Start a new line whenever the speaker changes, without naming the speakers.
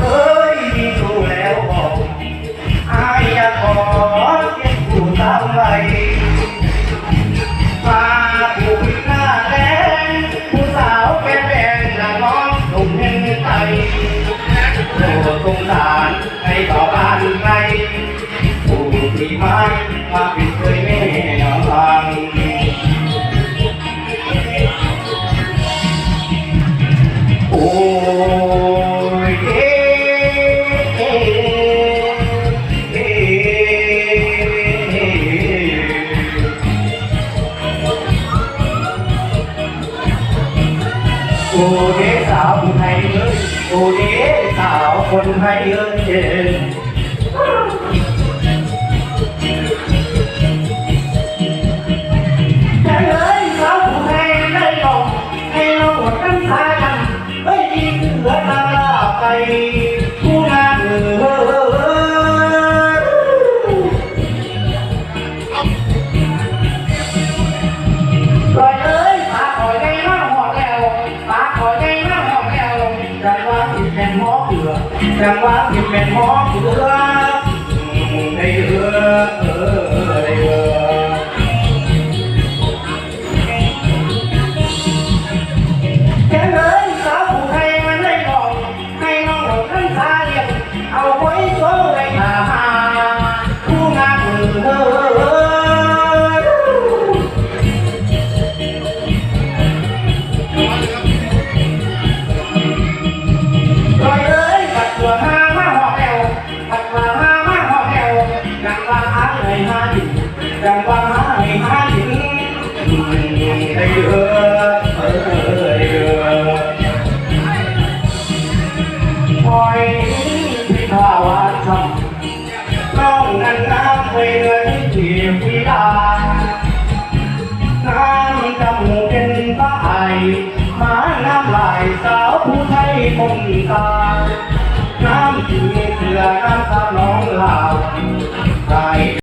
เอ้ยมีสู่แล้วบอกออยขอเก็บผู้ตามไว้มาผู้น้าแดงผู้สาวแกแดงละน้องหนุนใจโปรดสงสารให้ตอบ โอ้เด็กสาวคนไทยเอ้ยโอ้เด็กสาวคนไทยเอ้ยแต่เฮ้ยสาวคนไทยได้หลอกให้เราหมดน้ำตากันเฮ้ยยิ่งเหลือตาไป จังว่าผิดเป็นหมอเกลือได้เออเออได้เออแค่เลยสาวผู้ไทยมันได้บอกให้น้องหลงทั้งตาเรียบเอาไว้โซ่ไว้หาหาผู้งานเออ น้องนั้นน้ำไปเลยที่พิดาน้ำจมูกเป็นป้ายหมาน้ำลายสาวผู้ไทยคงตาน้ำจีเสือน้ำตา